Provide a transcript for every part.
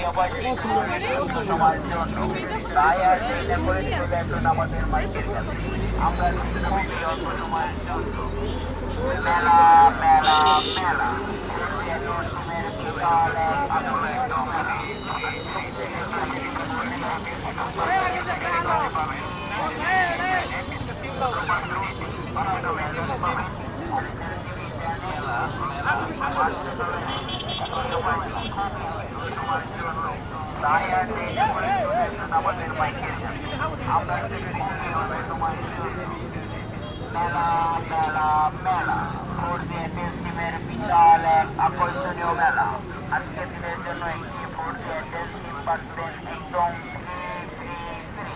এই অপারেশন সময়ের জন্য তাই আর দেরি না করে চলে আসুন আমাদের মাইকের কাছে আমরা খুবই অল্প সময়ের জন্য মেলা মেলা মেলা যেন তোমার বিশাল এক আনন্দ তাই জন্য মেলা মেলা মেলা ফোর্ডে টেস্টিমের বিশাল এক আকর্ষণীয় মেলা আজকের দিনের জন্য একটি ফোর্ডে টেস্টিম পাচ্ছেন একদম ফ্রি ফ্রি ফ্রি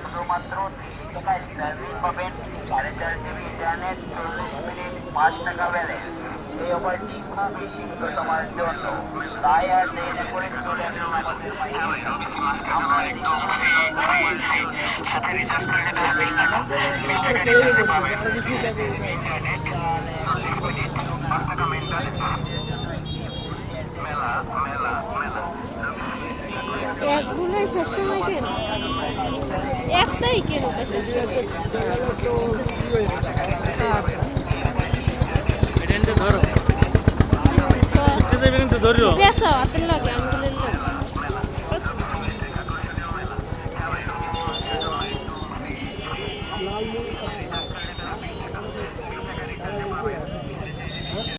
শুধুমাত্র তিরিশ টাকায় সার্ভিস পাবেন সাড়ে চার জিবি ইন্টারনেট চল্লিশ মিনিট পাঁচ টাকা ব্যালেন্স এই অফারটি খুবই সীমিত সময়ের জন্য তাই আর দেরি না করে চলে আসুন আমাদের সাথে রিচার্জ করে নিতে হবে বিশ টাকা বিশ টাকা রিচার্জে পাবেন ইন্টারনেট চল্লিশ মিনিট পাঁচ টাকা মেন্টানেট মেলা মেলা মেলা একগুলোই সবসময় কেন? একটাই কেন ওটা সবসময়? এটা ধরো। ধরো লাগে। আঙ্গুলের